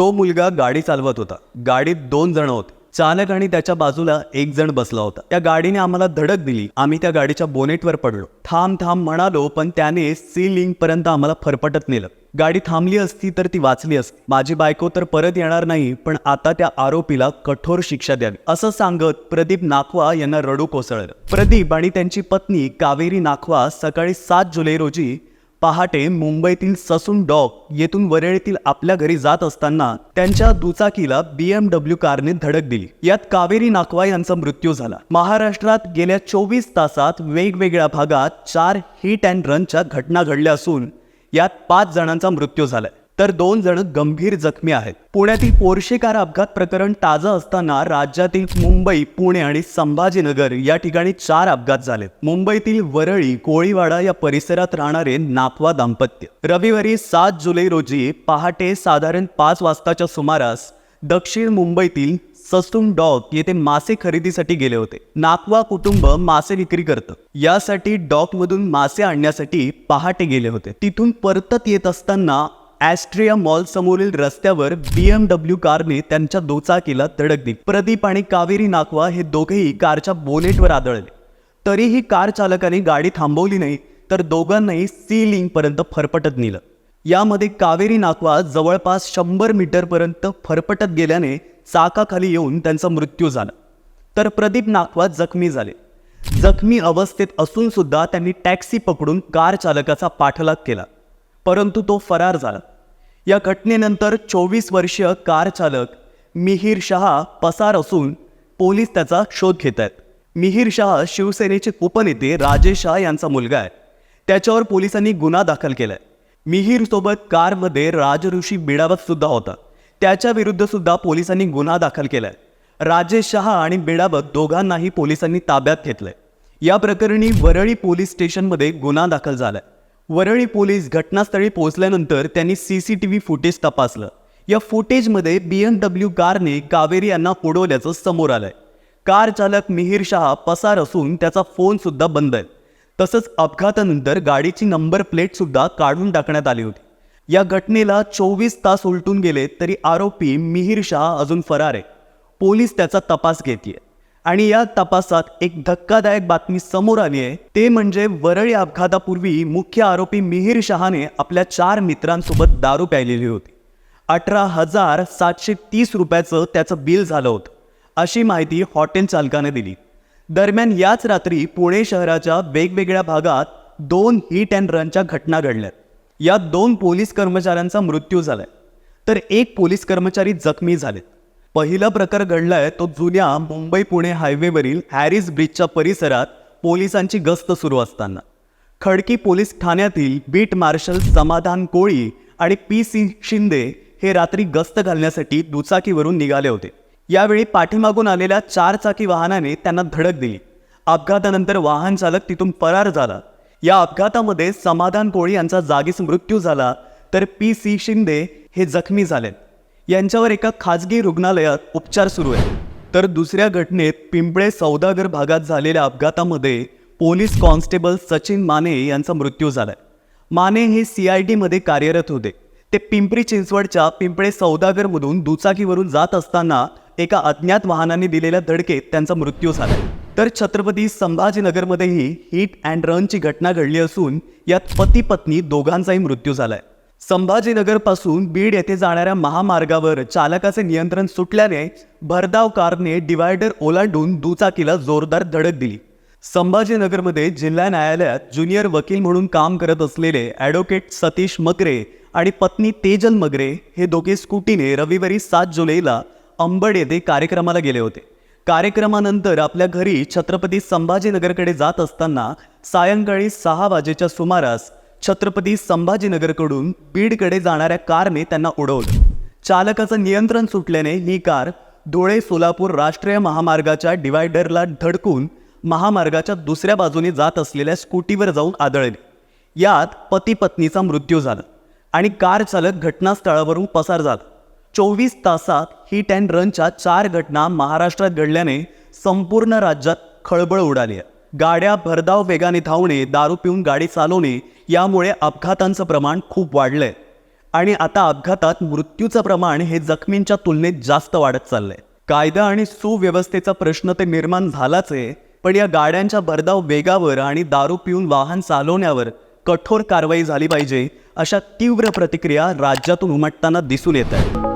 तो मुलगा गाडी चालवत होता. गाडीत दोन जण होते. चालक आणि त्याच्या बाजूला एक जण बसला होता. त्या गाडीने आम्हाला धडक दिली. आम्ही त्या गाडीच्या बोनेटवर पडलो. थांब थांब म्हणालो पण त्याने सी लिंक पर्यंत आम्हाला फरफटत नेलं. गाडी थांबली असती तर ती वाचली असती. माझी बायको तर परत येणार नाही पण आता त्या आरोपीला कठोर शिक्षा द्यावी. असं सांगत प्रदीप नाखवा यांना रडू कोसळलं. प्रदीप आणि त्यांची पत्नी कावेरी नाखवा सकाळी सात जुलै रोजी पहाटे मुंबईतील ससून डॉक येथून वरळीतील आपल्या घरी जात असताना त्यांच्या दुचाकीला बीएमडब्ल्यू कारने धडक दिली. यात कावेरी नाकवा यांचा मृत्यू झाला. महाराष्ट्रात गेल्या चोवीस तासात वेगवेगळ्या भागात चार हिट अँड रनच्या घटना घडल्या असून यात पाच जणांचा मृत्यू झालाय. तर दोन जण गंभीर जखमी आहेत. पुण्यातील पोर्शे कार अपघात प्रकरण ताजं असताना राज्यातील मुंबई पुणे आणि संभाजीनगर या ठिकाणी चार अपघात झालेत. मुंबईतील वरळी कोळीवाडा या परिसरात राहणारे नाथवा दाम्पत्य. रविवारी सात जुलै रोजी पहाटे साधारण पाच वाजताच्या सुमारास दक्षिण मुंबईतील ससून डॉक येथे मासे खरेदीसाठी गेले होते. नाकवा कुटुंब मासे विक्री करतं. यासाठी डॉकमधून मासे आणण्यासाठी पहाटे गेले होते. तिथून परतत येत असताना ॲस्ट्रिया मॉल समोरील रस्त्यावर बीएमडब्ल्यू कारने त्यांच्या दुचाकीला धडक दिली. प्रदीप आणि कावेरी नाकवा हे दोघेही कारच्या बोनेटवर आदळले. तरीही कार चालकाने गाडी थांबवली नाही तर दोघांनाही सी लिंकपर्यंत फरफटत नेलं. यामध्ये कावेरी नाकवा जवळपास शंभर मीटरपर्यंत फरफटत गेल्याने चाकाखाली येऊन त्यांचा मृत्यू झाला. तर प्रदीप नाकवा जखमी झाले. जखमी अवस्थेत असून सुद्धा त्यांनी टॅक्सी पकडून कार चालकाचा पाठलाग केला. परंतु तो फरार झाला. या घटनेनंतर चोवीस वर्षीय कार चालक मिहीर शहा पसार असून पोलीस त्याचा शोध घेत आहेत. मिहीर शहा शिवसेनेचे उपनेते राजेश शहा यांचा मुलगा आहे. त्याच्यावर पोलिसांनी गुन्हा दाखल केलाय. मिहीर सोबत कारमध्ये राजऋषी बिडावत सुद्धा होता. त्याच्या विरुद्ध सुद्धा पोलिसांनी गुन्हा दाखल केलाय. राजेश शहा आणि बिडावत दोघांनाही पोलिसांनी ताब्यात घेतलंय. या प्रकरणी वरळी पोलीस स्टेशनमध्ये गुन्हा दाखल झालाय. वरळी पोलीस घटनास्थळी पोहोचल्यानंतर त्यांनी C C T V footage तपासलं. या फुटेजमध्ये बी एम डब्ल्यू कारने कावेरी यांना उडवल्याचं समोर आलंय. कार चालक मिहीर शहा पसार असून त्याचा फोनसुद्धा बंद आहे. तसंच अपघातानंतर गाडीची नंबर प्लेटसुद्धा काढून टाकण्यात आली होती. या घटनेला चोवीस तास उलटून गेले तरी आरोपी मिहीर शहा अजून फरार आहे. पोलीस त्याचा तपास घेते आणि या तपासात एक धक्कादायक बातमी समोर आली आहे. ते म्हणजे वरळी अपघातापूर्वी मुख्य आरोपी मिहीर शहाने आपल्या चार मित्रांसोबत दारू प्यायलेली होती. अठरा हजार सातशे तीस रुपयाचं त्याचं बिल झालं होतं. अशी माहिती हॉटेल चालकाने दिली. दरम्यान याच रात्री पुणे शहराच्या वेगवेगळ्या भागात दोन हिट अँड रनच्या घटना घडल्यात. यात दोन पोलीस कर्मचाऱ्यांचा मृत्यू झालाय. तर एक पोलीस कर्मचारी जखमी झालेत. पहिला प्रकार घडलाय तो जुन्या मुंबई पुणे हायवेवरील हॅरिस ब्रिजच्या परिसरात पोलिसांची गस्त सुरू असताना. खडकी पोलीस ठाण्यातील बीट मार्शल समाधान कोळी आणि पी सी शिंदे हे रात्री गस्त घालण्यासाठी दुचाकीवरून निघाले होते. यावेळी पाठीमागून आलेल्या चारचाकी वाहनाने त्यांना धडक दिली. अपघातानंतर वाहन चालक तिथून फरार झाला. या अपघातामध्ये समाधान कोळी यांचा जागीच मृत्यू झाला तर पी सी शिंदे हे जखमी झालेत. यांच्यावर एका खाजगी रुग्णालयात उपचार सुरू आहेत. तर दुसऱ्या घटनेत पिंपळे सौदागर भागात झालेल्या अपघातामध्ये पोलीस कॉन्स्टेबल सचिन माने यांचा मृत्यू झालाय. माने हे सी आय डीमध्ये कार्यरत होते. ते पिंपरी चिंचवडच्या पिंपळे सौदागरमधून दुचाकीवरून जात असताना एका अज्ञात वाहनाने दिलेल्या धडकेत त्यांचा मृत्यू झाला तर छत्रपती संभाजीनगरमध्येही हिट अँड रनची घटना घडली असून यात पती पत्नी दोघांचाही मृत्यू झालाय. संभाजीनगरपासून बीड येथे जाणाऱ्या महामार्गावर चालकाचे नियंत्रण सुटल्याने भरधाव कारने डिवायडर ओलांडून दुचाकीला जोरदार धडक दिली. संभाजीनगरमध्ये जिल्हा न्यायालयात ज्युनियर वकील म्हणून काम करत असलेले ॲडव्होकेट सतीश मगरे आणि पत्नी तेजल मगरे हे दोघे स्कूटीने रविवारी सात जुलैला अंबड येथे कार्यक्रमाला गेले होते. कार्यक्रमानंतर आपल्या घरी छत्रपती संभाजीनगरकडे जात असताना सायंकाळी सहा वाजेच्या सुमारास छत्रपती संभाजीनगरकडून बीडकडे जाणाऱ्या कारने त्यांना उडवलं. चालकाचं नियंत्रण सुटल्याने ही कार धुळे सोलापूर राष्ट्रीय महामार्गाच्या डिवायडरला धडकून महामार्गाच्या दुसऱ्या बाजूने जात असलेल्या स्कूटीवर जाऊन आदळली. यात पती पत्नीचा मृत्यू झाला आणि कार चालक घटनास्थळावरून पसार झाला. चोवीस तासात हिट अँड रनच्या चार घटना महाराष्ट्रात घडल्याने संपूर्ण राज्यात खळबळ उडाली आहे. गाड्या भरधाव वेगाने धावणे दारू पिऊन गाडी चालवणे यामुळे अपघातांचं प्रमाण खूप वाढलंय. आणि आता अपघातात मृत्यूचं प्रमाण हे जखमींच्या तुलनेत जास्त वाढत चाललंय. कायदा आणि सुव्यवस्थेचा प्रश्न ते निर्माण झालाच आहे पण या गाड्यांच्या भरधाव वेगावर आणि दारू पिऊन वाहन चालवण्यावर कठोर कारवाई झाली पाहिजे अशा तीव्र प्रतिक्रिया राज्यातून उमटताना दिसून येत आहे